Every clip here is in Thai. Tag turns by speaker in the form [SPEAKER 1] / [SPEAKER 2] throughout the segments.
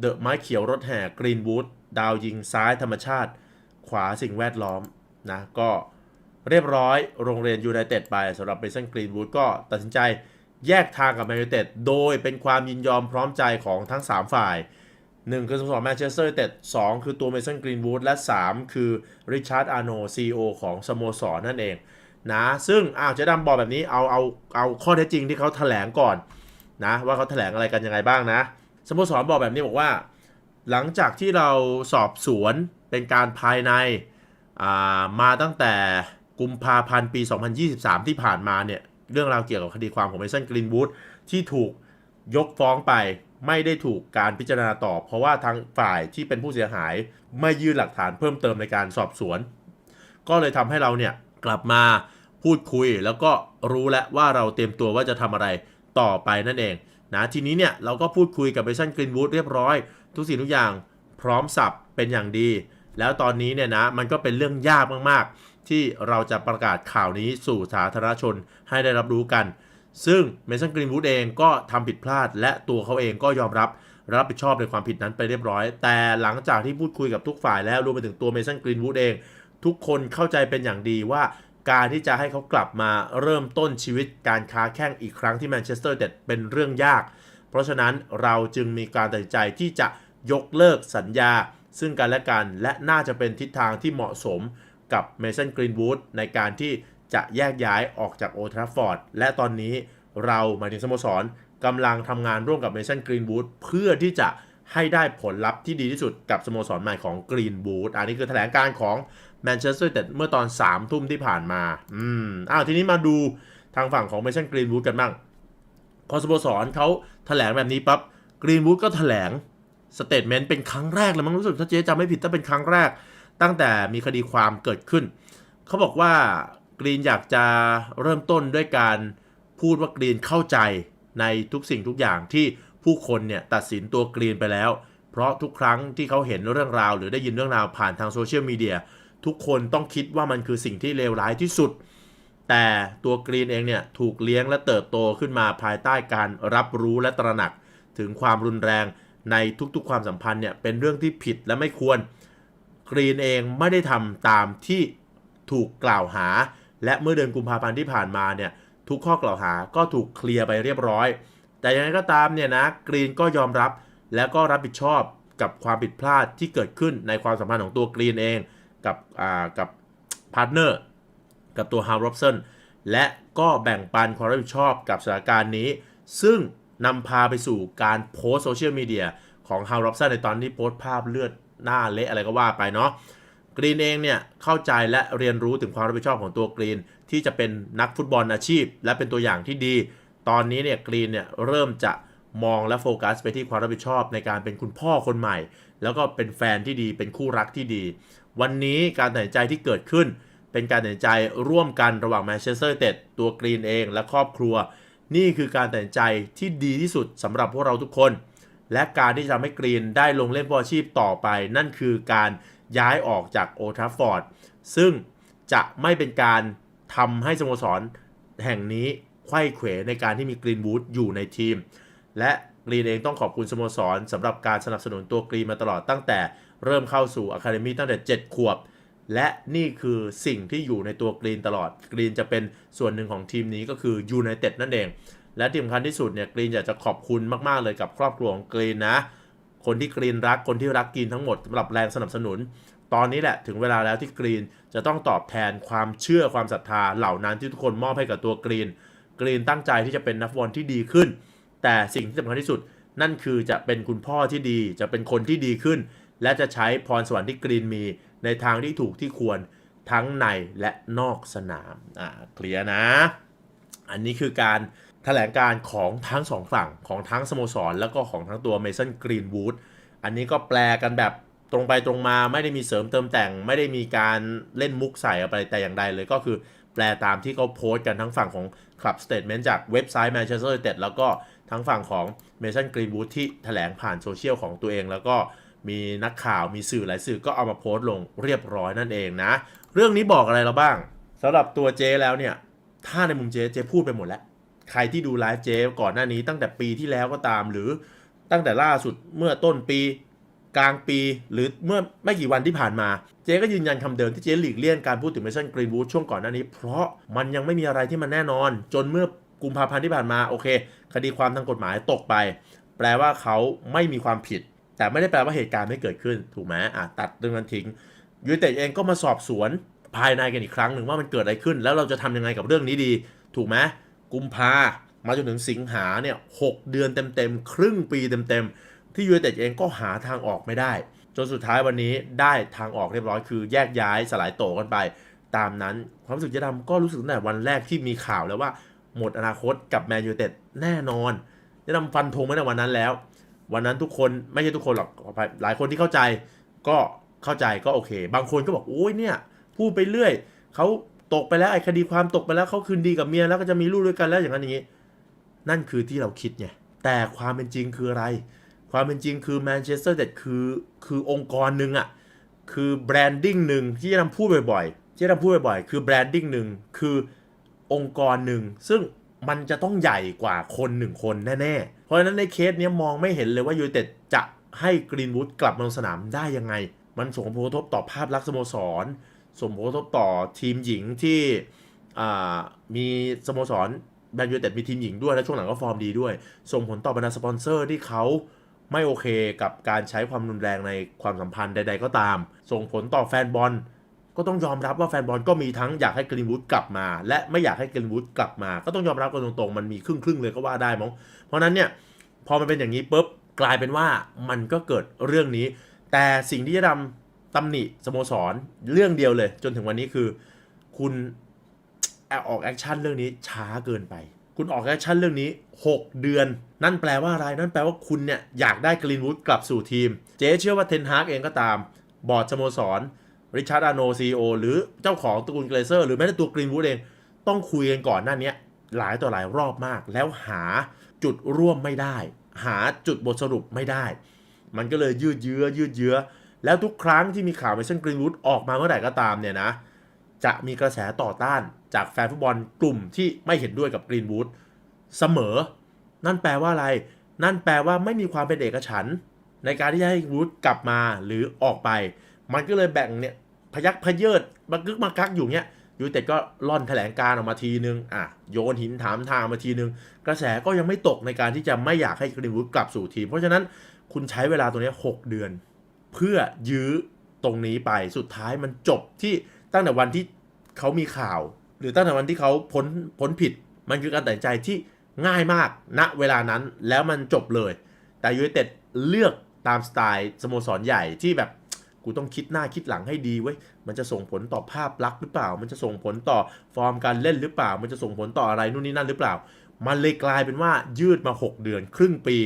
[SPEAKER 1] เดอะไม้เขียวรถแห่กรีนวูดดาวยิงซ้ายธรรมชาติ ขวาสิ่งแวดล้อมนะก็เรียบร้อยโรงเรียนยูไนเต็ดไปสำหรับเบสันกรีนวูดก็ตัดสินใจแยกทางกับแมนยูไนเต็ดโดยเป็นความยินยอมพร้อมใจของทั้ง 3 ฝ่าย 1 คือสโมสรแมนเชสเตอร์ยูไนเต็ด2คือตัวเมสันกรีนวูดและ 3 คือริชาร์ดอาร์โนซีอของสโมสรนั่นเองนะซึ่งอ้าวจ๊ดำบอกแบบนี้เอาเอาเอาข้อเท็จจริงที่เขาแถลงก่อนนะว่าเขาแถลงอะไรกันยังไงบ้างนะ สโมสรบอกแบบนี้บอกว่า หลังจากที่เราสอบสวนเป็นการภายในามาตั้งแต่กุมภาพันธ์ปี 2023 ที่ผ่านมาเนี่ย เรื่องราวเกี่ยวกับคดีความของเมสันกรีนวูดที่ถูกยกฟ้องไปไม่ได้ถูกการพิจารณาต่อ เพราะว่าทางฝ่ายที่เป็นผู้เสียหายไม่ยื่นหลักฐานเพิ่มเติมในการสอบสวน ก็เลยทำให้เราเนี่ยกลับมาพูดคุยแล้วก็รู้แล้วว่าเราเตรียมตัวว่าจะทำอะไรต่อไปนั่นเอง นะทีนี้เนี่ยเราก็พูดคุยกับเบสันกรีนวูดเรียบร้อย ทุกสิ่งทุกอย่างพร้อมสับเป็นอย่างดี แล้วตอนนี้เนี่ยนะมันก็เป็นเรื่องยากมากๆ ที่เราจะประกาศข่าวนี้สู่สาธารณชนให้ได้รับรู้กัน ซึ่งเมสันกรีนวูดเองก็ทำผิดพลาด และตัวเขาเองก็ยอมรับรับผิดชอบในความผิดนั้นไปเรียบร้อย แต่หลังจากที่พูดคุยกับทุกฝ่ายแล้วรวมไปถึงตัวเมสันกรีนวูดเอง ทุกคนเข้าใจเป็นอย่างดีว่า การที่จะให้เขากลับมาเริ่มต้นชีวิตการค้าแข่งอีกครั้งที่แมนเชสเตอร์เด็ดเป็นเรื่องยาก เพราะฉะนั้นเราจึงมีการตัดสินใจที่จะยกเลิกสัญญา ซึ่งกันและกันและน่าจะเป็นทิศทางที่เหมาะสมกับเมสันกรีนวูดในการที่จะแยกย้ายออกจากโอทราฟอร์ดและตอนนี้เราหมายถึงสโมสรกำลังทำงานร่วมกับเมสันกรีนวูดเพื่อที่จะให้ได้ผลลัพธ์ที่ดีที่สุดกับสโมสรใหม่ของกรีนวูดอันนี้คือแถลงการของ แมนเชสเตอร์แต่เมื่อตอน3ามทุ่มที่ผ่านมา อืม อ้าว ทีนี้มาดูทางฝั่งของเมสันกรีนวูดกันบ้าง พอสโมสรเขาแถลงแบบนี้ปั๊บกรีนวูดก็แถลงสเตทเมนต์เป็นครั้งแรกเลยมั้งรู้สึกถ้าเจ๊จำไม่ผิดถ้าเป็นครั้งแรก ตั้งแต่มีคดีความเกิดขึ้น เขาบอกว่ากรีนอยากจะเริ่มต้นด้วยการพูดว่ากรีนเข้าใจในทุกสิ่งทุกอย่างที่ผู้คนเนี่ยตัดสินตัวกรีนไปแล้ว เพราะทุกครั้งที่เขาเห็นเรื่องราว หรือได้ยินเรื่องราวผ่านทางโซเชียลมีเดีย ทุกคนต้องคิดว่ามันคือสิ่งที่เลวร้ายที่สุด แต่ตัวกรีนเองเนี่ยถูกเลี้ยงและเติบโตขึ้นมาภายใต้การรับรู้และตระหนัก ถึงความรุนแรงในทุกๆความสัมพันธ์เนี่ยเป็นเรื่องที่ผิดและไม่ควร กรีนเองไม่ได้ทำตามที่ถูกกล่าวหา และเมื่อเดือนกุมภาพันธ์ที่ผ่านมาเนี่ยทุกข้อกล่าวหาก็ถูกเคลียร์ไปเรียบร้อย แต่ยังไงก็ตามเนี่ยนะกรีนก็ยอมรับและก็รับผิดชอบกับความผิดพลาดที่เกิดขึ้นในความสัมพันธ์ของตัวกรีนเอง กับอ่ากับพาร์ทเนอร์กับตัวฮาวร็อบสันและก็แบ่งปันความรับผิดชอบกับสถานการณ์นี้ ซึ่งนำพาไปสู่การโพสโซเชียลมีเดียของฮาวร็อบสันในตอนที่โพสภาพเลือดหน้าเละอะไรก็ว่าไปเนาะกรีนเองเนี่ยเข้าใจและเรียนรู้ถึงความรับผิดชอบของตัวกรีน ที่จะเป็นนักฟุตบอลอาชีพ และเป็นตัวอย่างที่ดี ตอนนี้เนี่ยกรีนเนี่ยเริ่มจะมองและโฟกัสไปที่ความรับผิดชอบในการเป็นคุณพ่อคนใหม่ แล้วก็เป็นแฟนที่ดีเป็นคู่รักที่ดี วันนี้การตัดสินใจที่เกิดขึ้น เป็นการตัดสินใจร่วมกันระหว่างแมนเชสเตอร์เต็ดตัวกรีนเองและครอบครัว นี่คือการตัดสินใจที่ดีที่สุดสำหรับพวกเราทุกคน และการที่จะทำให้กรีนได้ลงเล่นบอลอาชีพต่อไป นั่นคือการย้ายออกจากโอทราฟอร์ดซึ่งจะไม่เป็นการทำให้สโมสรแห่งนี้ไข้เขวในการที่มีกรีนวูดอยู่ในทีม และกรีนเองต้องขอบคุณสโมสรสำหรับการสนับสนุนตัวกรีนมาตลอดตั้งแต่ เริ่มเข้าสู่อะคาเดมี่ตั้งแต่ 7 ขวบ และนี่คือสิ่งที่อยู่ในตัวกรีนตลอด กรีนจะเป็นส่วนหนึ่งของทีมนี้ก็คือยูไนเต็ดนั่นเอง และที่สำคัญที่สุดเนี่ยกรีนอยากจะขอบคุณมาก ๆ เลยกับครอบครัวของกรีนนะ คนที่กรีนรักคนที่รักกรีนทั้งหมดสำหรับแรงสนับสนุน ตอนนี้แหละถึงเวลาแล้วที่กรีนจะต้องตอบแทนความเชื่อความศรัทธาเหล่านั้นที่ทุกคนมอบให้กับตัวกรีน กรีนตั้งใจที่จะเป็นนักฟุตบอลที่ดีขึ้น แต่สิ่งที่สำคัญที่สุดนั่นคือจะเป็นคุณพ่อที่ดี จะเป็นคนที่ดีขึ้น และจะใช้พรสวรรค์ที่กรีนมีในทางที่ถูกที่ควรทั้งในและนอกสนาม อ่า เคลียร์นะ อันนี้คือการแถลงการของทั้งสองฝั่งของทั้งสโมสร แล้วก็ของทั้งตัวเมสันกรีนวูด อันนี้ก็แปลกันแบบตรงไปตรงมาไม่ได้มีเสริมเติมแต่ง ไม่ได้มีการเล่นมุกใส่อะไรแต่อย่างใดเลยก็คือแปลตามที่เขาโพสต์กันทั้งฝั่งของคลับสเตทเมนต์จากเว็บไซต์ Manchester United แล้วก็ทั้งฝั่งของเมสันกรีนวูดที่แถลงผ่านโซเชียลของตัวเอง แล้วก็ มีนักข่าวมีสื่อหลายสื่อก็เอามาโพสต์ลงเรียบร้อยนั่นเองนะ เรื่องนี้บอกอะไรเราบ้างสำหรับตัวเจแล้วเนี่ย ถ้าในมุมเจเจพูดไปหมดแล้ว ใครที่ดูไลฟ์เจก่อนหน้านี้ตั้งแต่ปีที่แล้วก็ตาม หรือตั้งแต่ล่าสุดเมื่อต้นปีกลางปีหรือเมื่อไม่กี่วันที่ผ่านมา เจ๊ก็ยืนยันคำเดิมที่เจ๊หลีกเลี่ยงการพูดถึงเมสันกรีนวูดช่วงก่อนหน้านี้ เพราะมันยังไม่มีอะไรที่มันแน่นอน จนเมื่อกุมภาพันธ์ที่ผ่านมาโอเค คดีความทางกฎหมายตกไป แปลว่าเขาไม่มีความผิด แต่ไม่ได้แปลว่าเหตุการณ์ไม่เกิดขึ้นถูกไหมอะตัดเรื่องนั้นทิ้งยูไนเต็ดเองก็มาสอบสวนภายในกันอีกครั้งหนึ่งว่ามันเกิดอะไรขึ้น แล้วเราจะทำยังไงกับเรื่องนี้ดี ถูกไหมกุมภามาจนถึงสิงหาเนี่ยหกเดือนเต็มๆ ครึ่งปีเต็มๆ ที่ยูไนเต็ดเองก็หาทางออกไม่ได้ จนสุดท้ายวันนี้ได้ทางออกเรียบร้อยคือแยกย้ายสลายโตกันไป ตามนั้นความรู้สึกจะดำก็รู้สึกตั้งแต่วันแรกที่มีข่าวแล้วว่าหมดอนาคตกับแมนยูไนเต็ดแน่นอนจะดำฟันธงไมาในวันนั้นแล้ว วันนั้นทุกคนไม่ใช่ทุกคนหรอกหลายคนที่เข้าใจก็เข้าใจก็โอเค บางคนก็บอกโอ้ยเนี่ย พูดไปเรื่อยเขาตกไปแล้วไอ้คดีความตกไปแล้วเขาคืนดีกับเมียแล้วก็จะมีลูกด้วยกันแล้วอย่างนั้นอย่างนี้ นั่นคือที่เราคิดไงแต่ความเป็นจริงคืออะไร ความเป็นจริงคือแมนเชสเตอร์เด็ดคือคือองค์กรหนึ่งอะคือแบรนดิ้งหนึ่งที่จะทำพูดบ่อยๆที่จะทำพูดบ่อยๆคือแบรนดิ้งหนึ่งคือองค์กรหนึ่งซึ่งมันจะต้องใหญ่กว่าคนหนึ่งคนแน่ๆ ราะฉะนั้นในเคสเนี้ยมองไม่เห็นเลยว่ายูไนเต็ดจะให้กรีนวูดกลับมาลงสนามได้ยังไง มันส่งผลกระทบต่อภาพลักษณ์สโมสร ส่งผลกระทบต่อทีมหญิงที่มีสโมสรแมนยูไนเต็ดมีทีมหญิงด้วย และช่วงหลังก็ฟอร์มดีด้วย ส่งผลต่อบรรดาสปอนเซอร์ที่เขาไม่โอเคกับการใช้ความรุนแรงในความสัมพันธ์ใด ๆ ก็ตาม ส่งผลต่อแฟนบอล ก็ต้องยอมรับว่าแฟนบอลก็มีทั้งอยากให้กรีนวูดกลับมา และไม่อยากให้กรีนวูดกลับมา ก็ต้องยอมรับกันตรงๆ มันมีครึ่งๆเลยก็ว่าได้มั้งเพราะนั้นเนี่ยพอมันเป็นอย่างนี้ปุ๊บกลายเป็นว่ามันก็เกิดเรื่องนี้ แต่สิ่งที่จะทำตำหนิสโมสรเรื่องเดียวเลย จนถึงวันนี้คือ คุณอออกแอคชั่นเรื่องนี้ช้าเกินไป คุณออกแอคชั่นเรื่องนี้ 6 เดือน นั่นแปลว่าอะไร นั่นแปลว่าคุณเนี่ยอยากได้กรีนวูดกลับสู่ทีม เจ๊เชื่อว่าเทนฮากเองก็ตาม บอร์ดสโมสร ริชาร์ดอาโนซีโอหรือเจ้าของตระกูลเกรเซอร์ หรือแม้แต่ตัวกรีนวูดเองต้องคุยกันก่อนหน้านี้หลายต่อหลายรอบมาก แล้วหาจุดร่วมไม่ได้ หาจุดบทสรุปไม่ได้ มันก็เลยยืดเยื้อยืดเยื้อ แล้วทุกครั้งที่มีข่าวเมสันกรีนวูดออกมาเมื่อไหร่ก็ตามเนี่ยนะจะมีกระแสต่อต้านจากแฟนฟุตบอลกลุ่มที่ไม่เห็นด้วยกับกรีนวูดเสมอ นั่นแปลว่าอะไร นั่นแปลว่าไม่มีความเป็นเอกฉันในการที่จะให้วูดกลับมาหรือออกไป มันก็เลยแบ่งเนี่ย พยักพเยิดมากึกมากักอยู่เนี่ยยูเต็ดก็ล่อนแถลงการออกมาทีนึงอะโยนหินถามทางมาทีนึง กระแสก็ยังไม่ตกในการที่จะไม่อยากให้กรีนวูดกลับสู่ทีม เพราะฉะนั้นคุณใช้เวลาตัวนี้ 6 เดือน เพื่อยื้อตรงนี้ไปสุดท้ายมันจบที่ตั้งแต่วันที่เขามีข่าว หรือตั้งแต่วันที่เขาพ้นพ้นผิด มันคือการตัดใจที่ง่ายมากณเวลานั้นแล้วมันจบเลย แต่ยูเต็ดเลือกตามสไตล์สโมสรใหญ่ที่แบบ กูต้องคิดหน้าคิดหลังให้ดีเว้ย มันจะส่งผลต่อภาพลักษณ์หรือเปล่า มันจะส่งผลต่อฟอร์มการเล่นหรือเปล่า มันจะส่งผลต่ออะไรนู่นนี่นั่นหรือเปล่า มันเลยกลายเป็นว่ายืดมา 6 เดือน ครึ่งปี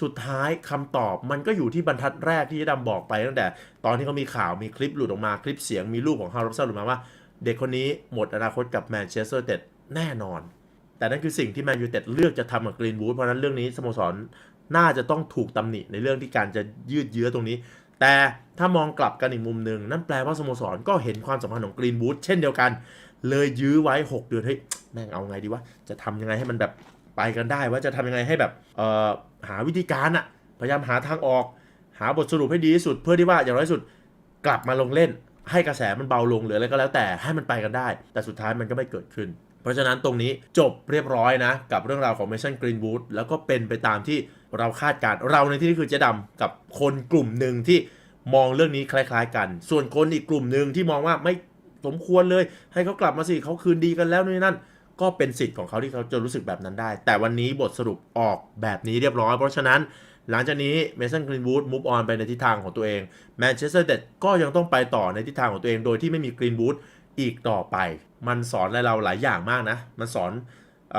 [SPEAKER 1] สุดท้ายคำตอบมันก็อยู่ที่บรรทัดแรกที่ดำบอกไปตั้งแต่ ตอนที่เขามีข่าวมีคลิปหลุดออกมาคลิปเสียงมีรูปของฮาร์รสันหลุดมาว่า เด็กคนนี้หมดอนาคตกับแมนเชสเตอร์เต็ดแน่นอน แต่นั่นคือสิ่งที่แมนยูเต็ดเลือกจะทำกับกรีนวูดเพราะนั้นเรื่องนี้สโมสรน่าจะต้องถูกตำหนิในเรื่องที่การจะยืดเยื้อตรงนี้ แต่ถ้ามองกลับกันอีกมุมหนึ่งนั่นแปลว่าสโมสรก็เห็นความสัมพันธ์ของกรีนวูดเช่นเดียวกัน เลยยื้อไว้ 6 เดือนเฮ้ยแม่งเอาไงดีวะจะทำยังไงให้มันแบบไปกันได้ว่าจะทำยังไงให้แบบเอ่อหาวิธีการอะพยายามหาทางออก หาบทสรุปให้ดีที่สุด เพื่อที่ว่าอย่างน้อยสุดกลับมาลงเล่น ให้กระแสมันเบาลงหรืออะไรก็แล้วแต่ให้มันไปกันได้ แต่สุดท้ายมันก็ไม่เกิดขึ้น ราะฉะนั้นตรงนี้จบเรียบร้อยนะ กับเรื่องราวของเมสันกรีนวูดแล้วก็เป็นไปตามที่เราคาดการณ์เราในที่นี้คือเจ๊ดำกับคนกลุ่มหนึ่งที่มองเรื่องนี้คล้าย ๆ กัน ส่วนคนอีกกลุ่มหนึ่งที่มองว่าไม่สมควรเลย ให้เขากลับมาสิเขาคืนดีกันแล้วนู่นั่น ก็เป็นสิทธิ์ของเขาที่เขาจะรู้สึกแบบนั้นได้ แต่วันนี้บทสรุปออกแบบนี้เรียบร้อย เพราะฉะนั้นหลังจากนี้เมสันกรีนวูดมูฟออนไปในทิศทางของตัวเองแมนเชสเตอร์เดดก็ยังต้องไปต่อในทิศทางของตัวเองโดยที่ไม่มีกรีนวูด อีกต่อไป มันสอนอะไรเราหลายอย่างมากนะ มันสอนอ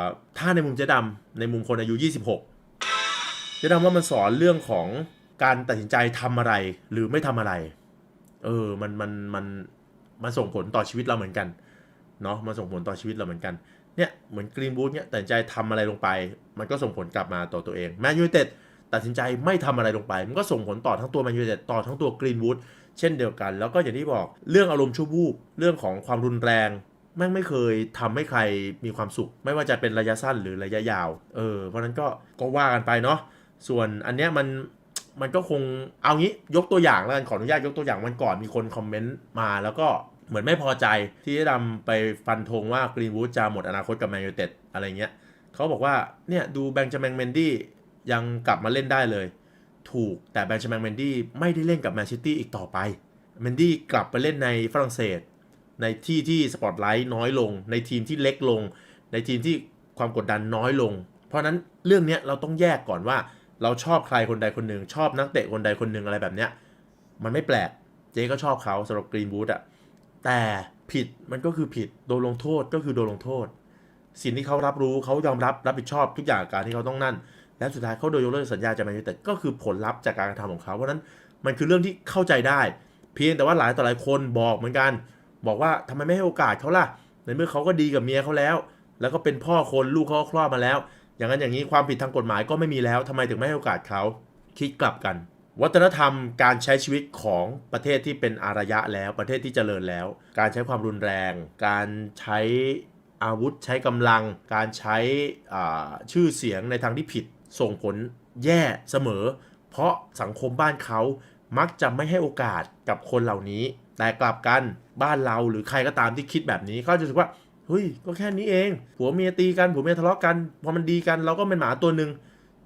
[SPEAKER 1] อถ้าในมุมเจ๊ดำในมุมคนอายุ 26เจ๊ดำว่ามันสอนเรื่องของการตัดสินใจทำอะไรหรือไม่ทำอะไร เออ มันมันมันมันส่งผลต่อชีวิตเราเหมือนกันเนาะมันส่งผลต่อชีวิตเราเหมือนกันเนี่ยเหมือนกรีนบูธเนี่ยตัดสินใจทำอะไรลงไป มันก็ส่งผลกลับมาต่อตัวเองแมนยูไนเต็ดตัดสินใจไม่ทำอะไรลงไป มันก็ส่งผลต่อทั้งตัวแมนยูไนเต็ดต่อทั้งตัวกรีนวูด เช่นเดียวกัน แล้วก็อย่างที่บอกเรื่องอารมณ์ชั่ววูบเรื่องของความรุนแรงแม่งไม่เคยทำให้ใครมีความสุข ไม่ว่าจะเป็นระยะสั้นหรือระยะยาว เออ เพราะนั้นก็ก็ว่ากันไปเนาะส่วนอันเนี้ยมันมันก็คงเอางี้ยกตัวอย่างแล้วกันขออนุญาตยกตัวอย่างวันก่อนมีคนคอมเมนต์มาแล้วก็เหมือนไม่พอใจที่จะดำไปฟันธงว่ากรีนวูดจะหมดอนาคตกับแมนยูเต็ดอะไรเงี้ยเขาบอกว่าเนี่ยดูแบงจามินเมนดี้ยังกลับมาเล่นได้เลย ถูก แต่แบงจามินเมนดี้ไม่ได้เล่นกับแมนซิตี้อีกต่อไปเมนดี้กลับไปเล่นในฝรั่งเศส ในที่ที่สปอตไลท์น้อยลง ในทีมที่เล็กลง ในทีมที่ความกดดันน้อยลง เพราะนั้นเรื่องนี้เราต้องแยกก่อนว่า เราชอบใครคนใดคนหนึ่ง ชอบนักเตะคนใดคนหนึ่งอะไรแบบเนี้ยมันไม่แปลกเจ๊ก็ชอบเขาสำหรับกรีนวูดอะแต่ผิดมันก็คือผิดโดนลงโทษก็คือโดนลงโทษ สิ่งที่เขารับรู้เขายอมรับรับผิดชอบทุกอย่างการที่เขาต้องนั่น และสุดท้ายเขาโดนยกเลิกสัญญาจากแมนยูแต่ก็คือผลลัพธ์จากการกระทำของเขาเพราะนั้นมันคือเรื่องที่เข้าใจได้ เพียงแต่ว่าหลายต่อหลายคนบอกเหมือนกัน บอกว่าทำไมไม่ให้โอกาสเขาล่ะในเมื่อเขาก็ดีกับเมียเขาแล้ว แล้วก็เป็นพ่อคนลูกเขาก็คลอดมาแล้ว อย่างนั้นอย่างนี้ความผิดทางกฎหมายก็ไม่มีแล้วทำไมถึงไม่ให้โอกาสเขาคิดกลับกัน วัฒนธรรมการใช้ชีวิตของประเทศที่เป็นอารยะแล้วประเทศที่เจริญแล้ว การใช้ความรุนแรง การใช้อาวุธใช้กำลัง การใช้ชื่อเสียงในทางที่ผิด ส่งผลแย่เสมอ เพราะสังคมบ้านเขามักจะไม่ให้โอกาสกับคนเหล่านี้ แต่กลับกันบ้านเราหรือใครก็ตามที่คิดแบบนี้เขาจะรู้สึกว่าเฮ้ยก็แค่นี้เองผัวเมียตีกันผัวเมียทะเลาะกันพอมันดีกันเราก็เป็นหมาตัวหนึ่ง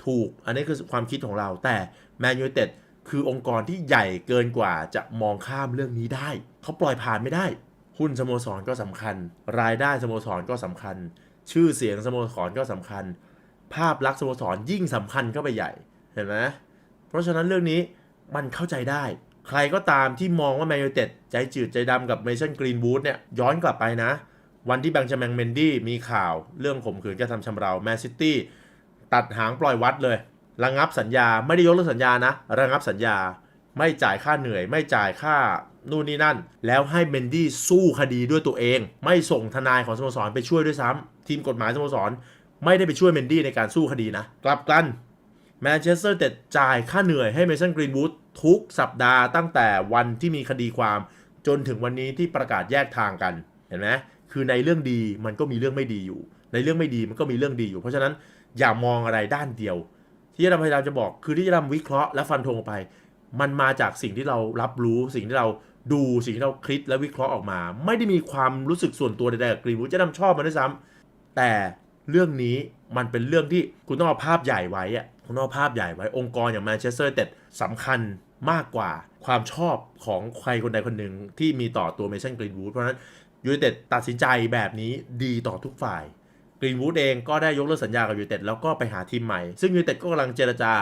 [SPEAKER 1] ถูก อันนี้คือความคิดของเรา แต่แมนยูเต็ดคือองค์กรที่ใหญ่เกินกว่าจะมองข้ามเรื่องนี้ได้ เขาปล่อยผ่านไม่ได้ หุ้นสโมสรก็สำคัญ รายได้สโมสรก็สำคัญ ชื่อเสียงสโมสรก็สำคัญ ภาพลักษณ์สโมสรยิ่งสำคัญเข้าไปใหญ่เห็นไหมเพราะฉะนั้นเรื่องนี้มันเข้าใจได้ ใครก็ตามที่มองว่าแมนยูเต็ดใจจืดใจดำกับเมชันกรีนบูธเนี่ยย้อนกลับไปนะ วันที่แบงค์แมงเมนดี้มีข่าวเรื่องข่มขืนกระทำชำเราแมนซิตี้ตัดหางปล่อยวัดเลย ระงับสัญญาไม่ได้ยกเลิกสัญญานะ ระงับสัญญาไม่จ่ายค่าเหนื่อย ไม่จ่ายค่านู่นนี่นั่น แล้วให้เมนดี้สู้คดีด้วยตัวเอง ไม่ส่งทนายของสโมสรไปช่วยด้วยซ้ำทีมกฎหมายสโมสร ไม่ได้ไปช่วยเมนดี้ในการสู้คดีนะ กลับกันแมนเชสเตอร์เต็ดจ่ายค่าเหนื่อยให้เมสันกรีนวูดทุกสัปดาห์ตั้งแต่วันที่มีคดีความจนถึงวันนี้ที่ประกาศแยกทางกันเห็นไหมคือในเรื่องดีมันก็มีเรื่องไม่ดีอยู่ ในเรื่องไม่ดีมันก็มีเรื่องดีอยู่ เพราะฉะนั้นอย่ามองอะไรด้านเดียว ที่เราพยายามจะบอกคือที่จะทำวิเคราะห์และฟันธงไป มันมาจากสิ่งที่เรารับรู้ สิ่งที่เราดูสิ่งที่เราคิดและวิเคราะห์ออกมา ไม่ได้มีความรู้สึกส่วนตัวใดๆกับกรีนวูดจะนำชอบมันด้วยซ้ำแต่ เรื่องนี้มันเป็นเรื่องที่คุณต้องเอาภาพใหญ่ไว้อะคุณต้องเอาภาพใหญ่ไว้องค์กรอย่างแมนเชสเตอร์เต็ดสำคัญมากกว่าความชอบของใครคนใดคนหนึ่งที่มีต่อตัวเมชันกรีนวูดเพราะฉะนั้นยูไนเต็ดตัดสินใจแบบนี้ดีต่อทุกฝ่ายกรีนวูดเองก็ได้ยกเลิกสัญญากับยูไนเต็ดแล้วก็ไปหาทีมใหม่ ซึ่งยูไนเต็ดก็กำลังเจรจา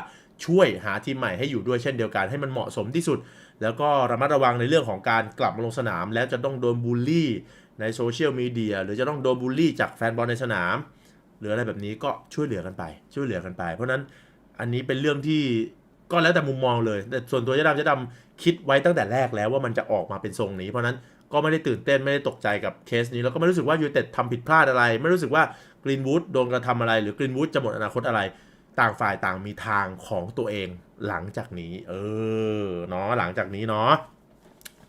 [SPEAKER 1] ช่วยหาทีมใหม่ให้อยู่ด้วยเช่นเดียวกันให้มันเหมาะสมที่สุด แล้วก็ระมัดระวังในเรื่องของการกลับมาลงสนาม แล้วจะต้องโดนบูลลี่ในโซเชียลมีเดียหรือจะต้องโดนบูลลี่จากแฟนบอลในสนาม หรืออะไรแบบนี้ก็ช่วยเหลือกันไป ช่วยเหลือกันไป เพราะนั้นอันนี้เป็นเรื่องที่ก็แล้วแต่มุมมองเลย แต่ส่วนตัวเจะดำเจะดำคิดไว้ตั้งแต่แรกแล้วว่ามันจะออกมาเป็นทรงนี้ เพราะนั้นก็ไม่ได้ตื่นเต้นไม่ได้ตกใจกับเคสนี้ แล้วก็ไม่รู้สึกว่ายูเต็ดทำผิดพลาดอะไร ไม่รู้สึกว่ากรีนวูดโดนกระทำอะไรหรือกรีนวูดจะหมดอนาคตอะไร ต่างฝ่ายต่างมีทางของตัวเองหลังจากนี้ เออเนาะหลังจากนี้เนาะ